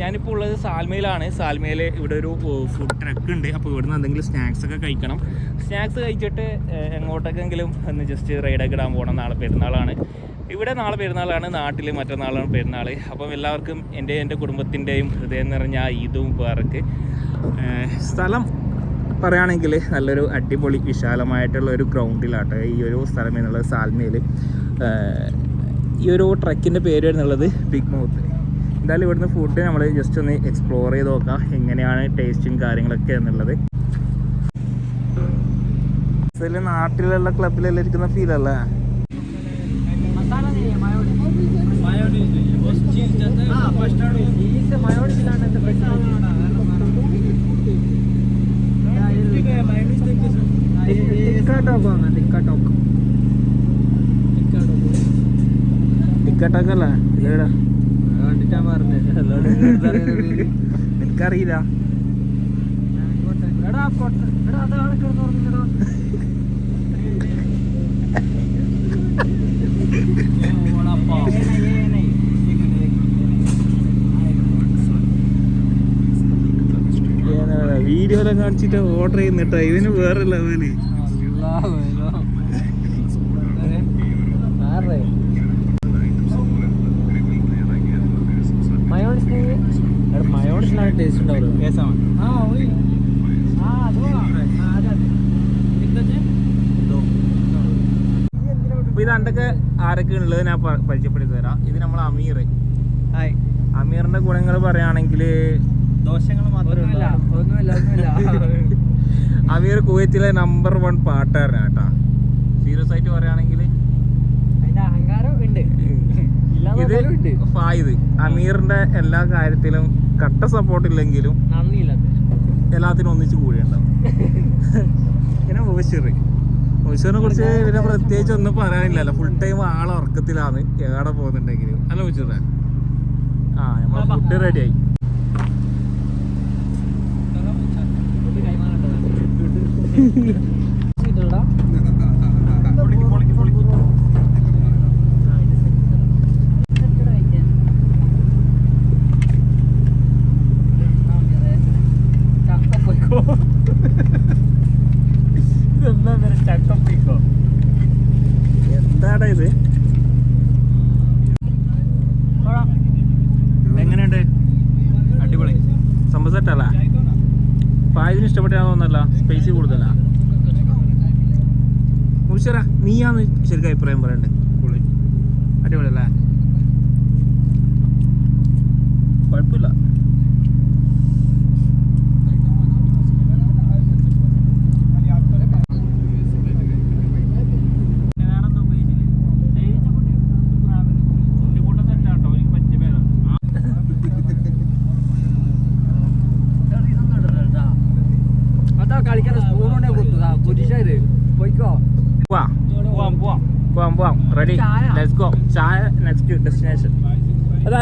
ഞാനിപ്പോൾ ഉള്ളത് സാൽമയിലാണ്. സാൽമയിൽ ഇവിടെ ഒരു ഫുഡ് ട്രക്ക് ഉണ്ട്. അപ്പോൾ ഇവിടുന്ന് എന്തെങ്കിലും സ്നാക്സ് ഒക്കെ കഴിക്കണം. സ്നാക്സ് കഴിച്ചിട്ട് എങ്ങോട്ടേക്കെങ്കിലും ഒന്ന് ജസ്റ്റ് റൈഡൊക്കെ ഇടാൻ പോകണം നാളെ പെരുന്നാളാണ്. ഇവിടെ നാളെ പെരുന്നാളാണ്. നാട്ടിൽ മറ്റന്നാളാണ് പെരുന്നാൾ അപ്പം എല്ലാവർക്കും എന്റെ എന്റെ കുടുംബത്തിന്റെയും ഹൃദയം നിറഞ്ഞ ആ ഈദും പേർക്ക് സ്ഥലം പറയുകയാണെങ്കിൽ നല്ലൊരു അടിപൊളി വിശാലമായിട്ടുള്ള ഒരു ഗ്രൗണ്ടിലാട്ടോ ഈ ഒരു സ്ഥലം എന്നുള്ളത് സാൽമയിൽ ഈ ഒരു ട്രക്കിന്റെ പേര് എന്നുള്ളത് ബിഗ് മൗത്ത് എന്തായാലും ഇവിടുന്ന് ഫുഡ് നമ്മൾ ജസ്റ്റ് ഒന്ന് എക്സ്പ്ലോർ ചെയ്ത് നോക്കാം. എങ്ങനെയാണ് ടേസ്റ്റും കാര്യങ്ങളൊക്കെ എന്നുള്ളത്. നാട്ടിലുള്ള ക്ലബിലെല്ലാം ഇരിക്കുന്ന ഫീൽ അല്ലേ? ടിക്കറ്റൊക്കെ അല്ലേ വേണ്ടിട്ടാ വീഡിയോയിലും കാണിച്ചിട്ട് ഓർഡർ ചെയ്യുന്നിട്ടോ? ഇതിന് വേറെ ലെവൽ ആരുടെ ടേസ്റ്റ് ആരൊക്കെ ഉള്ളത്? ഞാൻ പരിചയപ്പെടുത്തി തരാം ഇത് നമ്മൾ അമീർ. അമീറിന്റെ ഗുണങ്ങൾ പറയുകയാണെങ്കിൽ അമീർ കുവൈത്തിലെ നമ്പർ വൺ പാട്ടുകാരനാണ് കേട്ടാ. സീരിയസ് ആയിട്ട് പറയുകയാണെങ്കിൽ ഇത് ഫായിദ്. അമീറിന്റെ എല്ലാ കാര്യത്തിലും കട്ട സപ്പോർട്ട് ഇല്ലെങ്കിലും എല്ലാത്തിനും ഒന്നിച്ച് കൂടിയുണ്ടാവും. പിന്നെ മുബഷിർ മുബഷിറിനെ കുറിച്ച് പിന്നെ പ്രത്യേകിച്ച് ഒന്നും പറയാനില്ലല്ലോ. ഫുൾ ടൈം ആളെ ഉറക്കത്തിലാണ് എവിടെ പോകുന്നുണ്ടെങ്കിലും. അല്ല മുബഷിറെ ആ നമ്മളെ ഫുഡ് റെഡിയായി എന്താടാ ഇത്? എങ്ങനെയുണ്ട്? അടിപൊളി. സംഭവം സെറ്റല്ല ഫായതിന് ഇഷ്ടപ്പെട്ടാന്ന് തോന്നല്ല സ്പേസ് കൂടുതലാ. മുഷറ നീയാന്ന് ശരിക്കും അഭിപ്രായം പറയണ്ടേ. അടിപൊളിയല്ലേ കുഴപ്പമില്ല.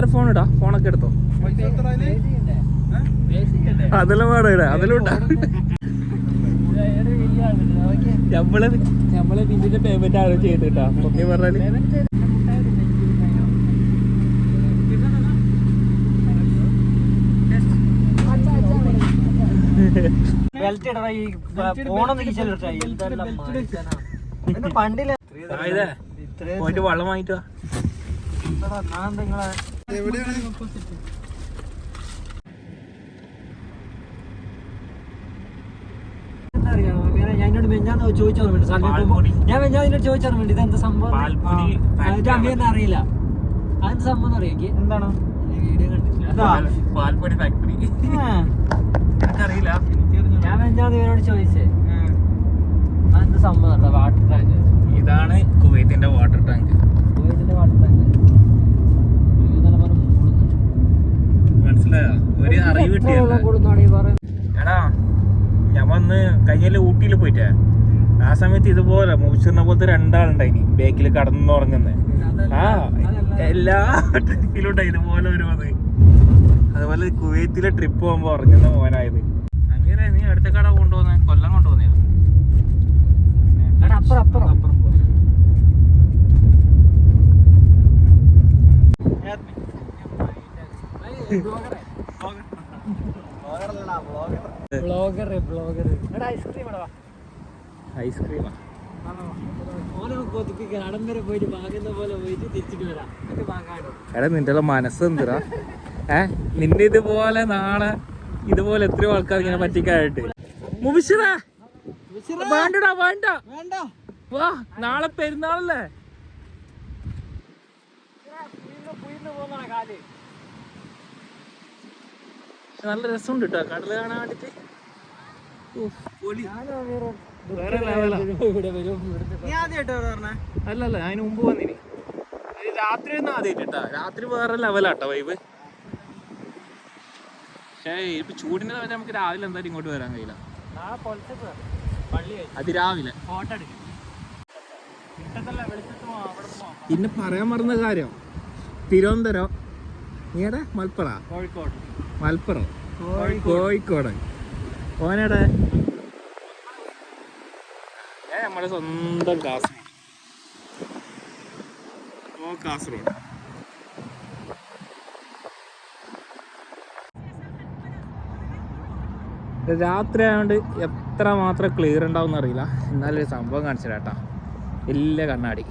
അതാരും ഫോൺ ഇടാ. ഫോണൊക്കെ എടുത്തോ? അതെല്ലാം വേണം ഇടാ അതിലും ഇടാ നമ്മളെ നമ്മളെ ഇതിന്റെ പേയ്മെന്റ് ആണ് ചെയ്തിട്ടാ. ഓക്കെ പറഞ്ഞാൽ. ബെൽറ്റ് ഇടണ ഈ ഫോണൊന്ന് പണ്ടില്ല. പോയിട്ട് വെള്ളം വാങ്ങിട്ടോ ഞാൻ നിങ്ങളെ ഞാൻ മെഞ്ഞാന്ന് ചോദിച്ചാൽ വേണ്ടി. ഞാൻ ചോദിച്ചാൽ ഇതെന്ത് സംഭവം അമ്മയെന്ന് അറിയില്ല. അതെന്ത് സംഭവം അറിയാം എന്താണ്? വീഡിയോ കണ്ടിട്ടില്ല. ഫാക്ടറി ഞാൻ ഇവരോട് ചോദിച്ചേ. അതെന്താ സംഭവം വാട്ടർ ടാങ്ക്. ഇതാണ് കുവൈത്തിന്റെ വാട്ടർ ടാങ്ക് ഇതിന്റെ വാട്ടർ ടാങ്ക് മനസ്സിലായോ ഒരു അറിവ് എടാ ഞാൻ വന്ന് കഴിഞ്ഞ ഊട്ടിയിൽ പോയിട്ടേ ആ സമയത്ത് ഇതുപോലെ മൂച്ചിറിനെ പോലത്തെ രണ്ടാളുണ്ടായിനി ബേക്കിൽ കടന്നുറങ്ങുന്നത് ആ എല്ലാ ട്രിപ്പിലും ഉണ്ടായി ഇതുപോലെ വന്ന് അതുപോലെ കുവൈത്തിലെ ട്രിപ്പ് പോകുമ്പോ ഉറങ്ങുന്ന മോനായത് അങ്ങനെ നീ അടുത്ത കട കൊണ്ടുപോന്നെ കൊല്ലം കൊണ്ടുപോന്നെയാ അപ്പുറം അപ്പുറം ബ്ലോഗർ ബ്ലോഗർ എടാ ഐസ്ക്രീം എടാ ഐസ്ക്രീമാ? എടാ നിന്റെ മനസ്സ് ഏ? നിന്നെ ഇതുപോലെ നാളെ ഇതുപോലെ എത്രയോ ആൾക്കാർ ഇങ്ങനെ പറ്റിക്കായിട്ട് മുബിഷിറാ! വേണ്ടടാ വേണ്ട. വേണ്ട. വാ നാളെ പെരുന്നാളല്ലേ? നല്ല രസമുണ്ട് കേട്ടോ കടൽ കാണാൻ വേണ്ടിട്ട്. അല്ലല്ല അതിന് മുമ്പ് വന്നിനി. രാത്രി ഒന്നും ആദ്യമായിട്ട് രാത്രി വേറെ ലെവലാട്ടോ വൈബ് പക്ഷേ ഇപ്പൊ ചൂടിന്റെ നമുക്ക് രാവിലെ എന്തായാലും ഇങ്ങോട്ട് വരാൻ കഴിയില്ല. അതിരാവിലെ പിന്നെ പറയാൻ മറന്ന കാര്യം. തിരുവനന്തപുരം. നീടെ മലപ്പുറ കോഴിക്കോട്. മലപ്പുറം. കോഴിക്കോട്. ഓനടെ നമ്മുടെ സ്വന്തം കാസർഗോഡ്. ഓ കാസർഗോഡ്. രാത്രി ആയതുകൊണ്ട് എത്ര മാത്രം ക്ലിയർ ഉണ്ടാവും അറിയില്ല. എന്നാലും ഒരു സംഭവം കാണിച്ചു കേട്ടാ. വലിയ കണ്ണാടി.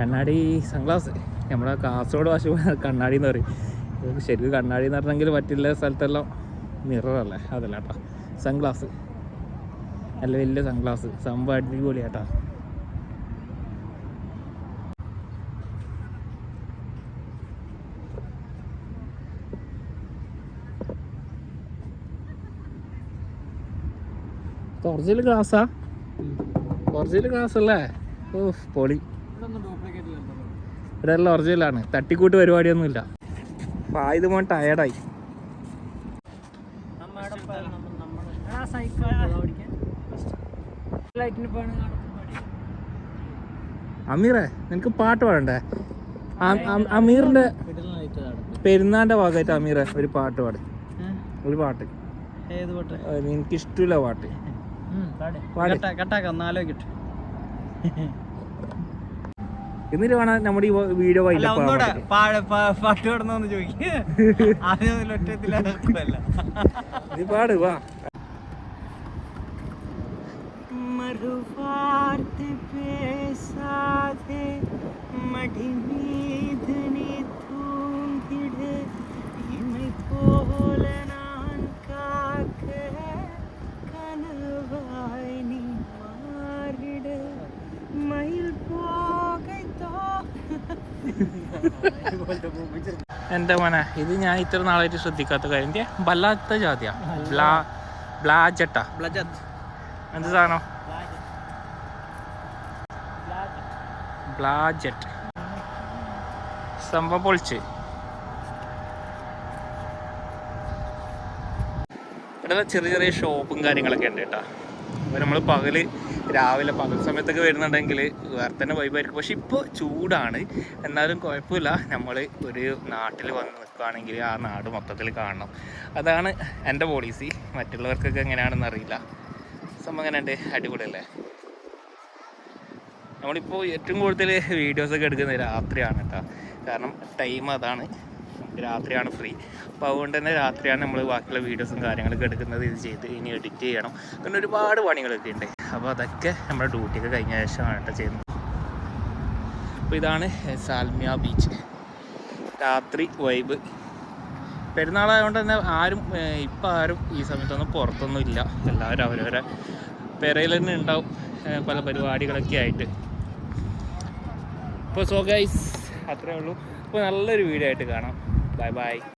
കണ്ണാടി സൺഗ്ലാസ്. നമ്മുടെ കാസർഗോഡ് ഭാഷ കണ്ണാടി എന്ന് പറയും. ശരിക്കും കണ്ണാടി എന്ന് പറഞ്ഞെങ്കിൽ പറ്റില്ല സ്ഥലത്തെല്ലാം. മിററല്ലേ? അതല്ല കേട്ടോ സൺഗ്ലാസ്. നല്ല വലിയ സൺഗ്ലാസ്. സംഭവം കേട്ടോ ഒറിജിനൽ ഗ്ലാസ്സാ ഒറിജിനൽ ഗ്ലാസ് അല്ലേ? ഓ പൊളി. ഇവിടെ എല്ലാം ഒറിജിനലാണ് തട്ടിക്കൂട്ട് പരിപാടിയൊന്നുമില്ല. അപ്പം ആയത് മോൻ ടയർഡായി ആ സൈക്കിൾ ഓടിക്കാൻ. ലൈറ്റിന് പോകണം അമീറേ നിനക്ക് പാട്ട് പാടണ്ടേ? അമീറിന്റെ പെരുന്നാന്റെ ഭാഗമായിട്ട് അമീറെ ഒരു പാട്ട് പാട്. ഒരു പാട്ട്. ഏത് പോട്ടെ? ആ, നിനക്ക് ഇഷ്ടമില്ല പാട്ട്. പാട്. കട്ടാക്കാം നാലോക്കിട്ട് എന്നിട്ട് വേണം നമ്മുടെ ഈ വീഡിയോ പാട്ട് പാടുന്നോന്ന് ചോദിക്കുക ആദ്യം മുതൽ ഒറ്റത്തിലല്ല നീ പാട് വാ. മറുവാർത്ത് പേസാതെ മടിമീതനെ തൂങ്ങിട്. എന്റെ മോനെ? ഇത് ഞാൻ ഇത്ര നാളായിട്ട് ശ്രദ്ധിക്കാത്ത കാര്യം. എന്തിയാ? വല്ലാത്ത ജാതിയാ. ബ്ലാ ബ്ലാജട്ട എന്ത് സാധനം? ബ്ലാജറ്റ് സംഭവം പൊളിച്ച്. ഇവിടെ ചെറിയ ചെറിയ ഷോപ്പും കാര്യങ്ങളൊക്കെ ഉണ്ട് കേട്ടോ. അപ്പോൾ നമ്മൾ പകൽ രാവിലെ പകൽ സമയത്തൊക്കെ വരുന്നുണ്ടെങ്കിൽ വേറെ തന്നെ വൈബായിരിക്കും പക്ഷെ ഇപ്പോൾ ചൂടാണ്. എന്നാലും കുഴപ്പമില്ല. നമ്മൾ ഒരു നാട്ടിൽ വന്ന് നിൽക്കുകയാണെങ്കിൽ ആ നാട് മൊത്തത്തിൽ കാണണം. അതാണ് എന്റെ പോളിസി മറ്റുള്ളവർക്കൊക്കെ എങ്ങനെയാണെന്ന് അറിയില്ല. സംഭവം അങ്ങനെ ഉണ്ട് അടിപൊളിയല്ലേ? നമ്മളിപ്പോൾ ഏറ്റവും കൂടുതൽ വീഡിയോസൊക്കെ എടുക്കുന്നത് രാത്രിയാണ് കേട്ടോ. കാരണം ടൈം അതാണ്. രാത്രിയാണ് ഫ്രീ അപ്പോൾ അതുകൊണ്ട് തന്നെ രാത്രിയാണ് നമ്മൾ ബാക്കിയുള്ള വീഡിയോസും കാര്യങ്ങളൊക്കെ എടുക്കുന്നത്. ഇത് ചെയ്ത് ഇനി എഡിറ്റ് ചെയ്യണം. അങ്ങനെ ഒരുപാട് പണികളൊക്കെ ഉണ്ട്. അപ്പോൾ അതൊക്കെ നമ്മുടെ ഡ്യൂട്ടിയൊക്കെ കഴിഞ്ഞ ശേഷമാണ് കേട്ടോ ചെയ്യുന്നത്. അപ്പോൾ ഇതാണ് സാൽമിയ ബീച്ച് രാത്രി വൈബ് പെരുന്നാളായതുകൊണ്ട് തന്നെ ആരും ഇപ്പം ആരും ഈ സമയത്തൊന്നും പുറത്തൊന്നും ഇല്ല. എല്ലാവരും അവരവരെ പെരയിൽ തന്നെ ഉണ്ടാവും പല പരിപാടികളൊക്കെ ആയിട്ട്. അപ്പോൾ സോ ഗൈസ് അത്രേ ഉള്ളൂ. അപ്പോൾ നല്ലൊരു വീഡിയോ ആയിട്ട് കാണാം. Bye bye